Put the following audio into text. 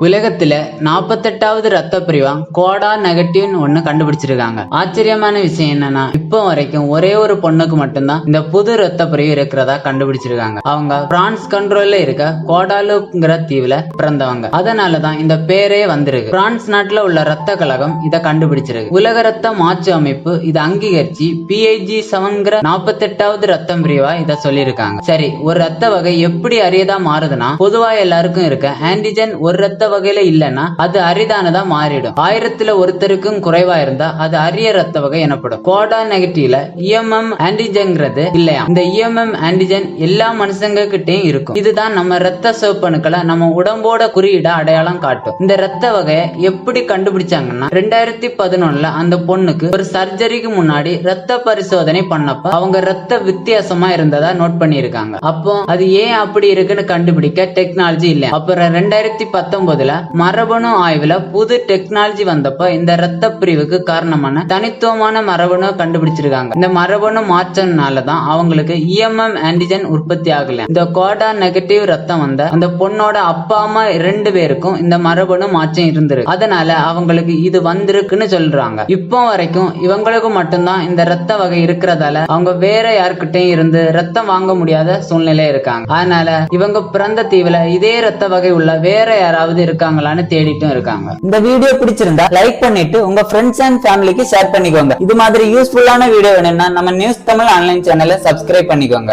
உலகத்துல நாற்பத்தெட்டாவது ரத்த பிரிவா கோடா நெகட்டிவ்னு ஒண்ணு கண்டுபிடிச்சிருக்காங்க. ஆச்சரியமான விஷயம் என்னன்னா இப்போ வரைக்கும் ஒரே ஒரு பொண்ணுக்கு மட்டும்தான் இந்த புது ரத்த பிரிவு இருக்கிறதா கண்டுபிடிச்சிருக்காங்க. அவங்க பிரான்ஸ் கண்ட்ரோல்ல இருக்க கோடாலுங்கிற தீவுல பிறந்தவங்க. அதனாலதான் இந்த பேரே வந்திருக்கு. பிரான்ஸ் நாட்டுல உள்ள ரத்த கழகம் இதை கண்டுபிடிச்சிருக்கு. உலக ரத்த மாற்று அமைப்பு இதை அங்கீகரிச்சு பிஐஜி செவன்கிற நாற்பத்தெட்டாவது ரத்தம் பிரிவா இதை சொல்லியிருக்காங்க. சரி ஒரு ரத்த வகை எப்படி அரியதா மாறுதுன்னா பொதுவா எல்லாருக்கும் இருக்க ஆன்டிஜன் ஒரு ரத்த வகையில இல்லைன்னா அது அரிதானதா மாறிடும். ஆயிரத்துல ஒருத்தருக்கும் குறைவா இருந்தா அது அரிய ரத்த வகை எனப்படும். கோடா நெகட்டிவ்ல இஎம்எம் ஆன்டிஜன்ங்கிறது இல்லையா? இந்த இஎம்எம் ஆன்டிஜன் எல்லா மனுஷங்க கிட்டயும் இருக்கும். இதுதான் நம்ம ரத்த சிவப்பணுக்களை நம்ம உடம்போட குறியீட அடையாளம் காட்டும். இந்த ரத்த வகையை எப்படி கண்டுபிடிச்சாங்கன்னா ரெண்டாயிரத்தி பதினொன்னுல அந்த பொண்ணுக்கு ஒரு சர்ஜரிக்கு முன்னாடி ரத்த பரிசோதனை பண்ணப்ப அவங்க ரத்த வித்தியாசமா இருந்ததா நோட் பண்ணியிருக்காங்க. அப்போ அது ஏன் அப்படி இருக்குன்னு கண்டுபிடிக்க டெக்னாலஜி இல்ல. அப்புறம் ரெண்டாயிரத்தி பத்தொன்பதுல மரபணு ஆய்வுல புது டெக்னாலஜி வந்தப்ப இந்த ரத்த பிரிவுக்கு காரணமான தனித்துவமான மரபணு கண்டுபிடிச்சிருக்காங்க. இந்த மரபணு மாற்றம்னால தான் அவங்களுக்கு இஎம்எம் ஆன்டிஜன் உற்பத்தி ஆகல. இந்த கோடா நெகட்டிவ் ரத்தம் வந்த அந்த பொண்ணோட அப்பா அம்மா ரெண்டு பேருக்கும் இந்த மரபணு மாற்றம் இருந்திருக்கு. அதனால அவங்களுக்கு இது வந்திருக்குன்னு சொல்றாங்க. இப்போ வரைக்கும் இவங்களுக்கு மட்டும்தான் இந்த ரத்த வகை இருக்கிறதால அவங்க வேற யாருக்கிட்டையும் இருந்து ரத்தம் வாங்க முடியாத சூழ்நிலை இருக்காங்க. அதனால இவங்க பிறந்த தீவுல இதே ரத்த வகை உள்ள வேற யாராவது இருக்காங்களான்னு தேடிட்டும் இருக்காங்க. இந்த வீடியோ பிடிச்சிருந்தா லைக் பண்ணிட்டு உங்க ஃப்ரெண்ட்ஸ் அண்ட் ஃபேமிலிக்கு ஷேர் பண்ணிக்கோங்க. இது மாதிரி யூஸ்ஃபுல்லா யூஸ்ஃபுல்லான வீடியோ வேணும்னா நம்ம நியூஸ் தமிழ் ஆன்லைன் சேனலை சப்ஸ்கிரைப் பண்ணிக்கோங்க.